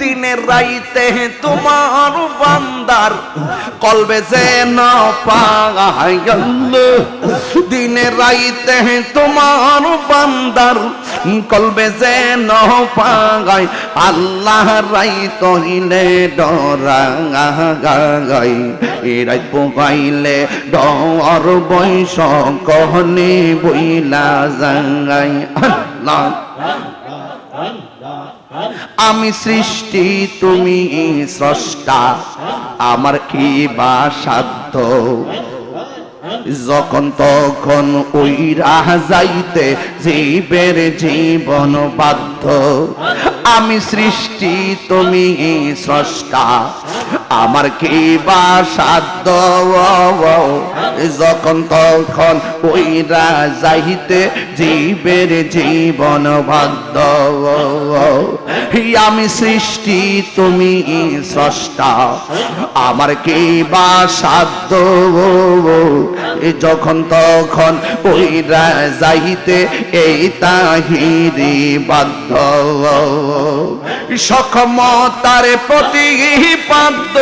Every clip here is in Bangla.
দিনের রাইতে তোমার বান্দার কলবে যে না পাগাইল দিনের রাইতে তোমার বান্দার কলবে যে ন পাগাই। আল্লাহ রাই তহিলে ডরাই এরাই পোগাইলে ডর বৈশ কহনে বইলা যাই আল্লাহ। আমি সৃষ্টি, তুমি স্রষ্টা। আমার কি বা সাধ্য? যখন তখন ওই রাহ যাইতে জীবের জীবন বাধ্য আমি সৃষ্টি, তুমি স্রষ্টা। আমার কি বা সাধ্য। যখন তখন ওই যাইতে জীবের জীবন বাধ্য। আমি সৃষ্টি, তুমি স্রষ্টা। আমার কি বা সাধ্য। যখন তখন ওই যাইতে এই তাহিরি বাধ্য। সক্ষমতার প্রতি পাদ্য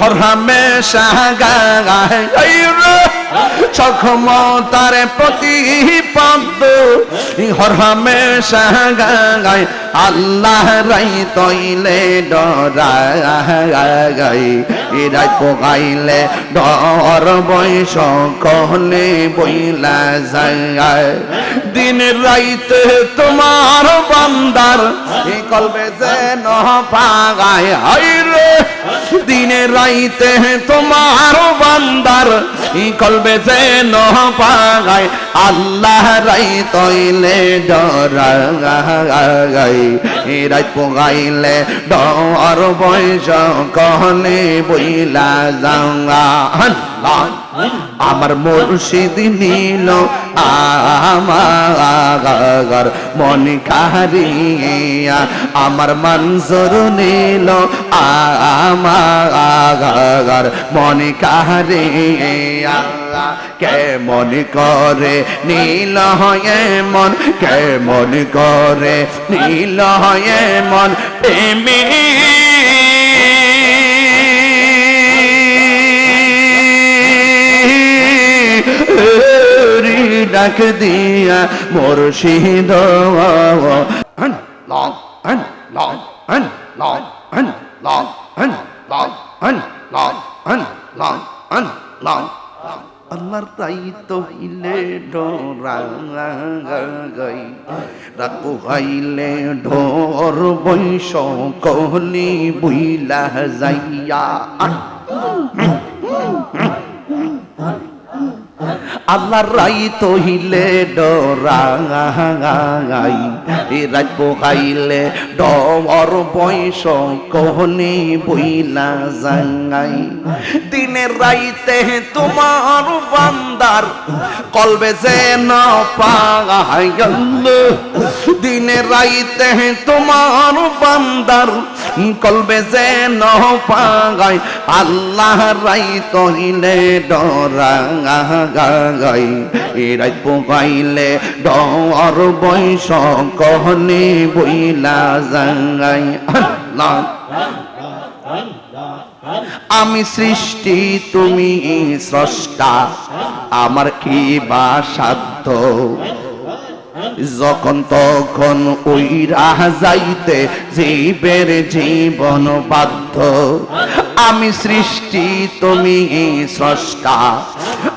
হরহামে সাগায় সক্ষমতার প্রতি পাদ্য হরহামে সাগায় আল্লাহ রাই তৈলে ডরাই এরাই পোগাইলে ডর বয়স কহলে বইলা যায়। দিন রাইতে তোমার বান্দার এই কলবে যে ন পাগায় হাই রে। দিনে রাইতে তোমার বান্দার কলবে যে ন পাগায়, আল্লাহ রাই তৈলে ডরাই। এরাই পোগাইলে ডর বয়স কহলে বইলা যাওয়া। আমার মুর্শিদ নীল, আমার মন কাহারিয়া, আমার মনজুর নীল, আমার মন কে মন করে নীল হয় মন কে মন করে নীল হয় মন প্রেমী ডাক দিয়া মোর লং আল্লাহর তাই তো ইলে ডরাই রাখু গাইলে ঢোর বৈশ কহলি বুইলা যাইয়া আল্লাহ রাই তহিলে ডরাই এ রাত পোহাইলে ডর বয়স কহনি বইলা জাঙ্গাই দিনের রাইতে তোমার বান্দার কলবে যে না পাগাইল দিনের রাইতে তোমার বান্দার কলবে যে ন পাগাই আল্লাহ রাই তহিলে ডরাই এরাই পোগাইলে ডর বৈশ কহনে বইলা জাঙ্গাই আমি সৃষ্টি, তুমি স্রষ্টা, আমার কি বা সাধ্য? যখন তখন ওই রাহ যাইতে জীবের জীবন বাধ্য। আমি সৃষ্টি, তুমি স্রষ্টা।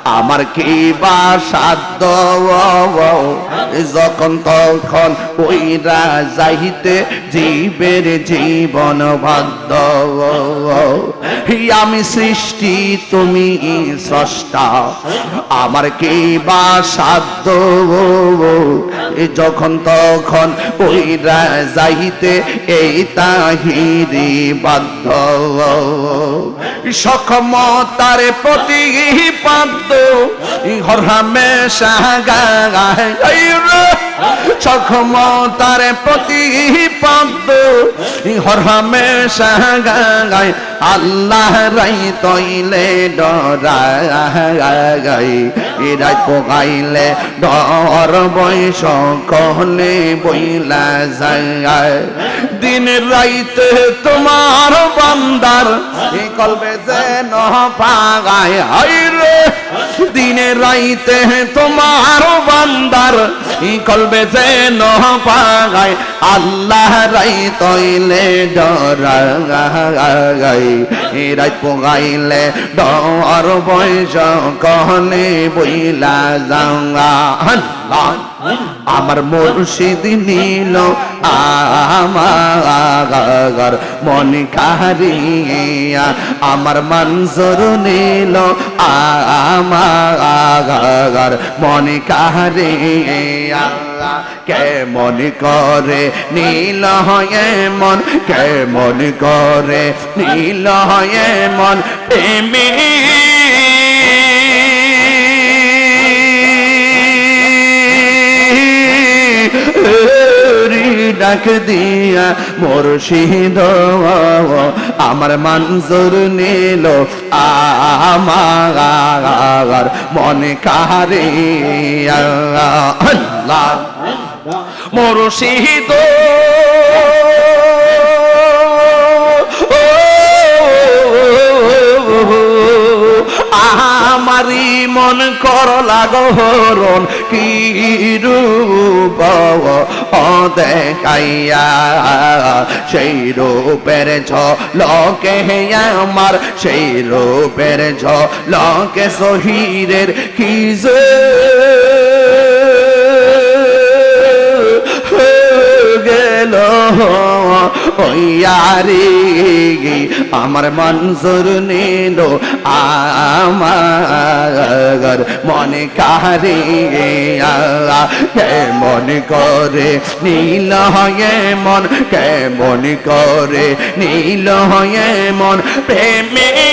আমার কি বা সাধ্য? যখন তখন ওই যাইতে জীবের জীবন বাধ্য। আমি সৃষ্টি, তুমি স্রষ্টা। আমার কি বা সাধ্য? যখন তখন ওই যাইতে এই তাহিরি বাধ্য। সক্ষমতার প্রতি পাদ্য হরহামে সক্ষমতার হরহামে সাগাই আল্লাহ রাই তৈলে ডরাই এরাই পোগাইলে ডর কহলে বইলা যায়। দিন রাইতে তোমার বান্দার এই কলবে যেন পাগায়। হাই রে, দিনে রাইতে তোমার বান্দার এই কলবে যেন পাগায়। আল্লাহ রাই তৈলে ডরাই এরাই পোগাইলে ডর বয়স কহলে বইলা যাঙ্গা আল্লাহ। আমার মুর্শিদ নীল, আমার মন কাহারিয়া, আমার মনজুর নীল, আমার মন কাহারিয়া। কে মন করে নীল হয় মন, কে মন করে নীল হয় মন, প্রেমী ডাক দিয়া মুর্শিদ, আমার মঞ্জুর নিল আমার মনে কাহারে আল্লাহ, মুর্শিদ আমারি মন কর কি রূপ ও দেখাইয়া সেই রূপের ছ লকে আমার, সেই রূপের ছ লকে শহীরের কি যে? গেল। ওয়ারি আমার মঞ্জুর নিল আমার মনে কারে কে মনে করে নীল হয়ে মন, কে মনে করে নীল হয়ে মন, প্রেমে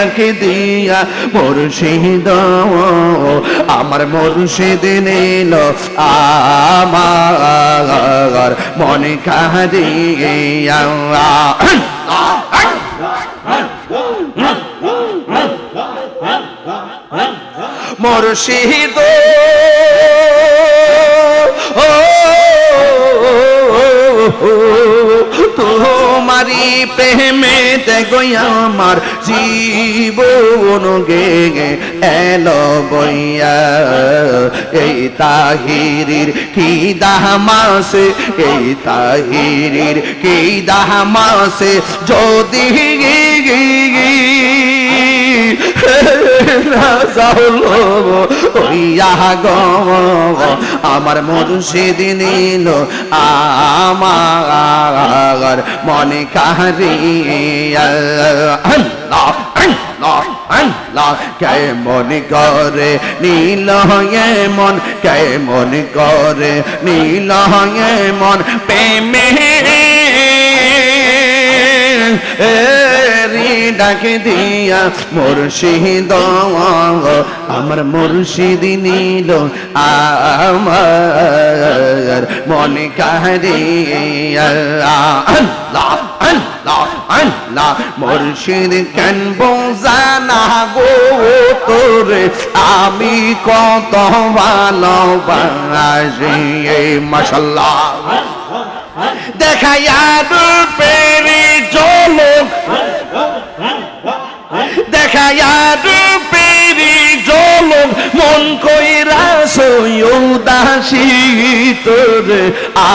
ডাকে দিয়া মুর্শিদ আমার মুর্শিদ নিল আমার মনে কাহারিয়া মুর্শিদ তোমারি প্রেমে দেখো আমার জীবন গে গে এলো বইয়া। এই তাহিরির কি দামাসে এই তাহিরির কি দামাসে যদি আমার মুর্শিদ নিল আমার মনে কাহারিয়া কে মনে করে নীল মন কে মনে করে নীল মন, প্রেমে ডাকে দিয়া মুর্শিদ, আমার মুর্শিদ নিল, আমার মনে কাহারিয়া আল্লাহ মুর্শিদ কেন বোঝানা গো তোরে? আমি কত ভালোবাসি মাশাল্লাহ। দেখাইয়া রূপেরি জলক দেখাইয়া রূপেরি জলক মন কইরা সৈদাসী তোরে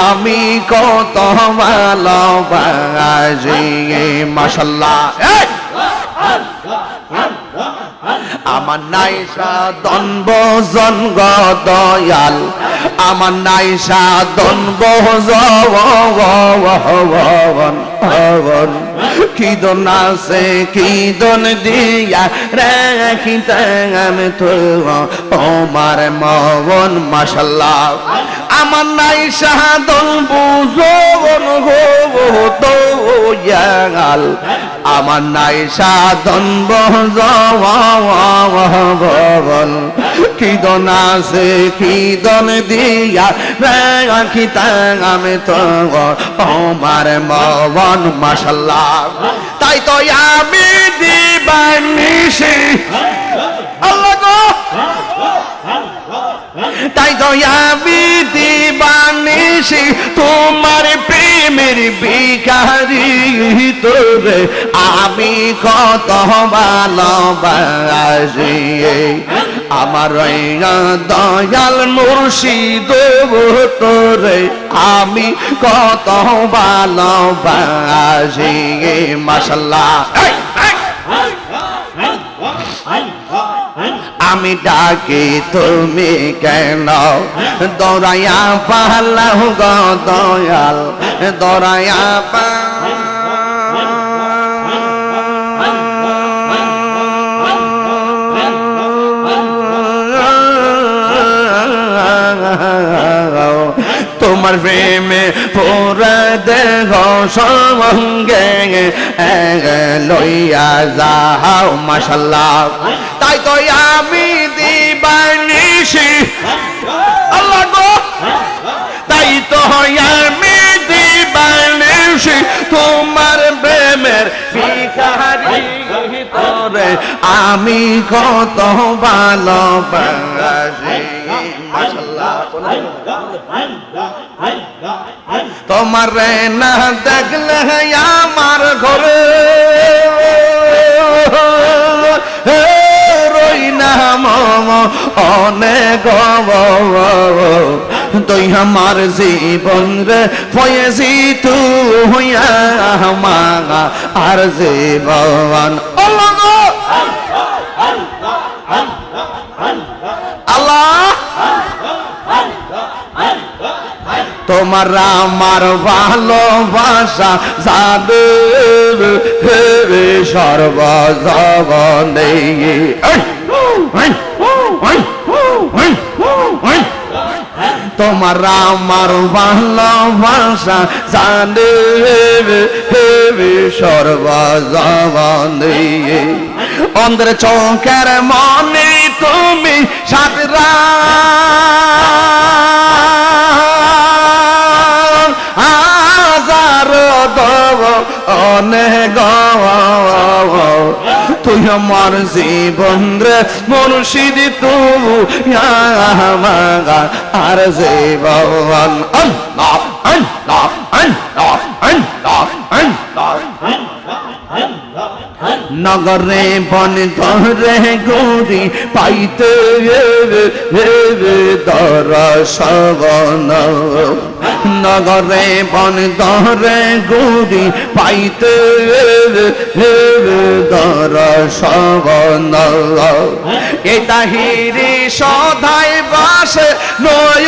আমি কত ভালোবাসি মাশাল্লাহ। আমার নাইসা দনব জনগ দয়াল, আমার নাইসা দনব জবন খিদন আছে খিদন দিয়া রাখিতাম তো আমার মন মাশাল্লাহ আমার নাই সাধন বুঝন গো, তো ইয়াল। আমার নাই সাধন বহন খিদন আছে খিদন দিয়া? রাখিতাম আমি তো আমার মন মাশাল্লাহ। তাই তো আমি দিবানিসি আল্লাহ গো। তাই তো আমি দিবানিসি তোমার প্রেমের বিকারি তোরে আমি কত ভালোবাসি। আমার দয়াল মুর্শিদ তোরে আমি কত ভালোবাসি মাসাল্লাহ আমি ডাকি, তুমি কেন? দৌড়াইয়া গো দয়াল দৌড়াইয়া পালাও। তোমার প্রেমে পুরা দেহ সঙ্গে লইয়া যাও মাসাল্লাহ তাই তো আমি দিবানিসি আল্লাহ গো। তাই তো আমি দিবানিসি তোমার প্রেমের ভিখারি তোরে আমি কত ভালোবাসি মাশাল্লাহ তোমার না দেখলে আমার ঘরে রই না মম অনেক তুই আমার জীবন রে পয়েছি তুই আমার আর জীবন আল্লাহ আল্লাহ তোমার আমার ভালোবাসা যাবে হেবে সর্বজবনে তোমার আমার ভালোবাসা জানে হেবে সর্বজবনে অন্ধ্র চৌকের মনে তুমি সাতরা। আমার জীবন রে মুর্শিদ আমাগা আর জীবন আল্লাহ আল্লাহ আল্লাহ। নগরে বন ধরে গৌরী পাইতে দর্শন। নগরে বন ধরে গৌরী পাইতে দর্শন। এটা হিরি সদাই বাসে নয়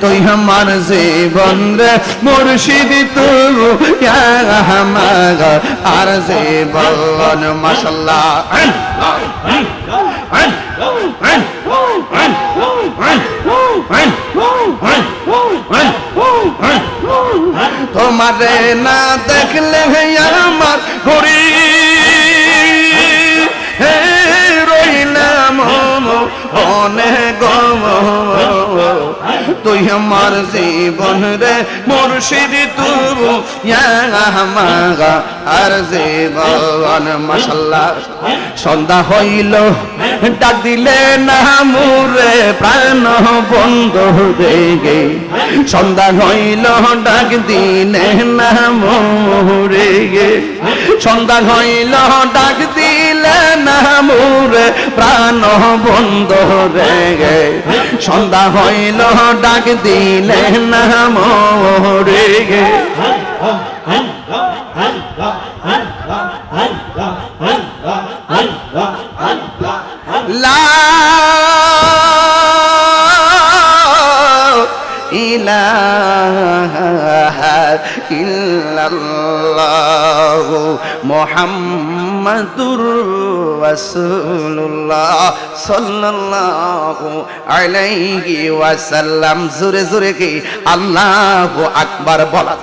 তুই আমার জীবন রে মুর্শিদ তুই আমাগা আর জীবন মাশাল্লাহ। তোমারে না দেখলে আমার জীবন রে, মুর্শিদ তু মাগা আর জীবন, মাশাল্লাহ। সন্ধ্যা হইল, ডাক দিলে না মুরে, প্রাণ বন্ধ গে সন্ধ্যা হইল, ডাক দিলে না মোরে। গে সন্ধ্যা হইল, ডাক দিলে না মোরে, প্রাণ বন্ধ রে গে সন্ধ্যা হইল, ডাক দিলে না মোরে গে। লা ইলাহা ইল্লাল্লাহ মুহাম্মাদুর রাসূলুল্লাহ সাল্লাল্লাহু আলাইহি ওয়াসাল্লাম জোরে জোরে কি আল্লাহু আকবার বলা?